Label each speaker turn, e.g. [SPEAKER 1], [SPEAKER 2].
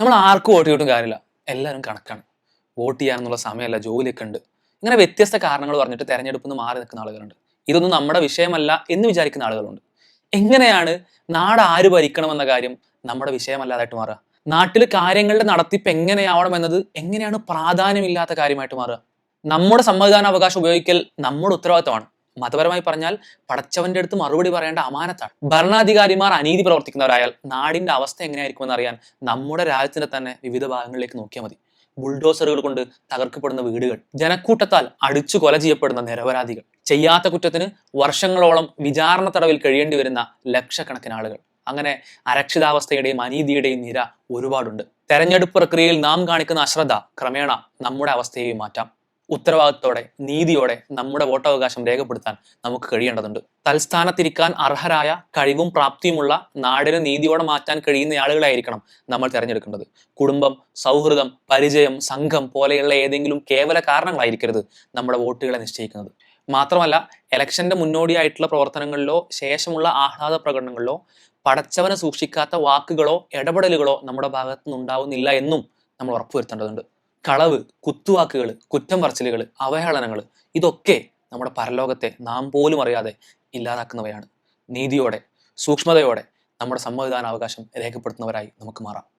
[SPEAKER 1] നമ്മൾ ആർക്കും വോട്ട് ചെയ്തിട്ടും കാര്യമില്ല. എല്ലാവരും കണക്കാണ്. വോട്ട് ചെയ്യാനുള്ള സമയമല്ല ജോലിയൊക്കെ ഉണ്ട്. ഇങ്ങനെ വ്യത്യസ്ത കാരണങ്ങൾ പറഞ്ഞിട്ട് തെരഞ്ഞെടുപ്പിൽ നിന്ന് മാറി നിൽക്കുന്ന ആളുകളുണ്ട്. ഇതൊന്നും നമ്മുടെ വിഷയമല്ല എന്ന് വിചാരിക്കുന്ന ആളുകളുണ്ട്. എങ്ങനെയാണ് നാട് ആര് ഭരിക്കണമെന്ന കാര്യം നമ്മുടെ വിഷയമല്ലാതായിട്ട് മാറുക? നാട്ടിൽ കാര്യങ്ങളുടെ നടത്തിപ്പ് എങ്ങനെയാവണം എന്നത് എങ്ങനെയാണ് പ്രാധാന്യമില്ലാത്ത കാര്യമായിട്ട് മാറുക? നമ്മുടെ സമ്മതിദാനാവകാശം ഉപയോഗിക്കൽ നമ്മുടെ ഉത്തരവാദിത്തമാണ്. മതപരമായി പറഞ്ഞാൽ പടച്ചവന്റെ അടുത്ത് മറുപടി പറയേണ്ട അമാനത്താണ്. ഭരണാധികാരിമാർ അനീതി പ്രവർത്തിക്കുന്നവരായാൽ നാടിന്റെ അവസ്ഥ എങ്ങനെയായിരിക്കുമെന്ന് അറിയാൻ നമ്മുടെ രാജ്യത്തിന്റെ തന്നെ വിവിധ ഭാഗങ്ങളിലേക്ക് നോക്കിയാൽ മതി. ബുൾഡോസറുകൾ കൊണ്ട് തകർക്കപ്പെടുന്ന വീടുകൾ ജനക്കൂട്ടത്താൽ അടിച്ചു കൊല ചെയ്യപ്പെടുന്ന നിരപരാധികൾ ചെയ്യാത്ത കുറ്റത്തിന് വർഷങ്ങളോളം വിചാരണ തടവിൽ കഴിയേണ്ടി വരുന്ന ലക്ഷക്കണക്കിന് ആളുകൾ. അങ്ങനെ അരക്ഷിതാവസ്ഥയുടെയും അനീതിയുടെയും നിര ഒരുപാടുണ്ട്. തെരഞ്ഞെടുപ്പ് പ്രക്രിയയിൽ നാം കാണിക്കുന്ന അശ്രദ്ധ ക്രമേണ നമ്മുടെ അവസ്ഥയെയും മാറ്റാം. ഉത്തരവാദിത്തോടെ നീതിയോടെ നമ്മുടെ വോട്ടവകാശം രേഖപ്പെടുത്താൻ നമുക്ക് കഴിയേണ്ടതുണ്ട്. തൽസ്ഥാനത്തിരിക്കാൻ അർഹരായ കഴിവും പ്രാപ്തിയുമുള്ള നാടിനെ നീതിയോടെ മാറ്റാൻ കഴിയുന്ന ആളുകളായിരിക്കണം നമ്മൾ തിരഞ്ഞെടുക്കേണ്ടത്. കുടുംബം സൗഹൃദം പരിചയം സംഘം പോലെയുള്ള ഏതെങ്കിലും കേവല കാരണങ്ങളായിരിക്കരുത് നമ്മുടെ വോട്ടുകളെ നിശ്ചയിക്കുന്നത്. മാത്രമല്ല ഇലക്ഷന്റെ മുന്നോടിയായിട്ടുള്ള പ്രവർത്തനങ്ങളിലോ ശേഷമുള്ള ആഹ്ലാദ പ്രകടനങ്ങളിലോ പടച്ചവനെ സൂക്ഷിക്കാത്ത വാക്കുകളോ ഇടപെടലുകളോ നമ്മുടെ ഭാഗത്തു നിന്നുണ്ടാവുന്നില്ല എന്നും നമ്മൾ ഉറപ്പുവരുത്തേണ്ടതുണ്ട്. കളവ് കുത്തുവാക്കുകൾ കുറ്റം പറച്ചിലുകൾ അവഹേളനങ്ങൾ ഇതൊക്കെ നമ്മുടെ പരലോകത്തെ നാം പോലും അറിയാതെ ഇല്ലാതാക്കുന്നവയാണ്. നീതിയോടെ സൂക്ഷ്മതയോടെ നമ്മുടെ സമ്മതിദാനാവകാശം രേഖപ്പെടുത്തുന്നവരായി നമുക്ക് മാറാം.